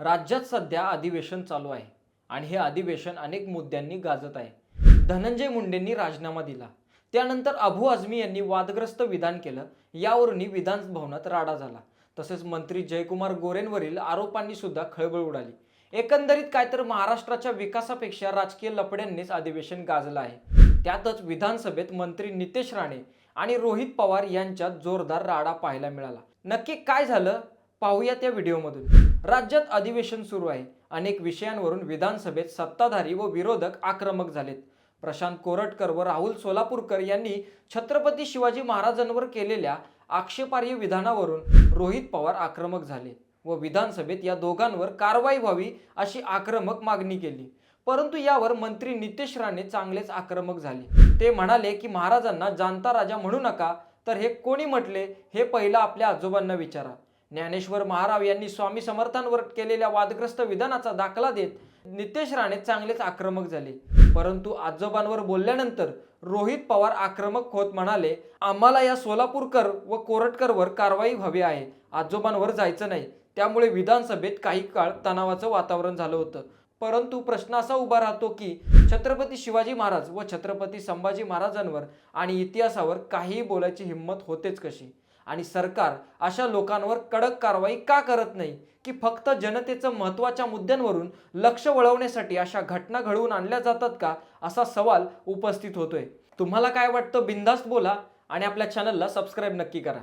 राज्यात सध्या अधिवेशन चालू आहे आणि हे अधिवेशन अनेक मुद्द्यांनी गाजत आहे. धनंजय मुंडेंनी राजीनामा दिला. त्यानंतर अबू आझमी यांनी वादग्रस्त विधान केलं. यावरूनही विधान भवनात राडा झाला. तसेच मंत्री जयकुमार गोरेंवरील आरोपांनी सुद्धा खळबळ उडाली. एकंदरीत काय तर महाराष्ट्राच्या विकासापेक्षा राजकीय लपड्यांनीच अधिवेशन गाजलं आहे. त्यातच विधानसभेत मंत्री नितेश राणे आणि रोहित पवार यांच्यात जोरदार राडा पाहायला मिळाला. नक्की काय झालं? पाहूया त्या व्हिडिओमधून. राज्यात अधिवेशन सुरू आहे. अनेक विषयांवरून विधानसभेत सत्ताधारी व विरोधक आक्रमक झालेत. प्रशांत कोरटकर व राहुल सोलापूरकर यांनी छत्रपती शिवाजी महाराजांवर केलेल्या आक्षेपार्ह विधानावरून रोहित पवार आक्रमक झाले व विधानसभेत या दोघांवर कारवाई व्हावी अशी आक्रमक मागणी केली. परंतु यावर मंत्री नितेश राणे चांगलेच आक्रमक झाले. ते म्हणाले की महाराजांना जाणता राजा म्हणू नका तर हे कोणी म्हटले? हे पहिलं आपल्या आजोबांना विचारा. ज्ञानेश्वर महाराव यांनी स्वामी समर्थांवर केलेल्या वादग्रस्त विधानाचा दाखला देत नितेश राणे चांगलेच आक्रमक झाले. परंतु आजोबांवर बोलल्यानंतर रोहित पवार आक्रमक होत म्हणाले आम्हाला या सोलापूरकर व कोरटकरवर कारवाई हवी आहे. आजोबांवर जायचं नाही. त्यामुळे विधानसभेत काही काळ तणावाचं वातावरण झालं होतं. परंतु प्रश्न असा उभा राहतो की छत्रपती शिवाजी महाराज व छत्रपती संभाजी महाराजांवर आणि इतिहासावर काहीही बोलायची हिंमत होतेच कशी? आणि सरकार अशा लोकांवर कडक कारवाई का करत नाही की फक्त जनतेचं महत्त्वाच्या मुद्द्यांवरून लक्ष वळवण्यासाठी अशा घटना घडवून आणल्या जातात का असा सवाल उपस्थित होतोय. तुम्हाला काय वाटतं बिंदास्त बोला आणि आपल्या चॅनलला सबस्क्राईब नक्की करा.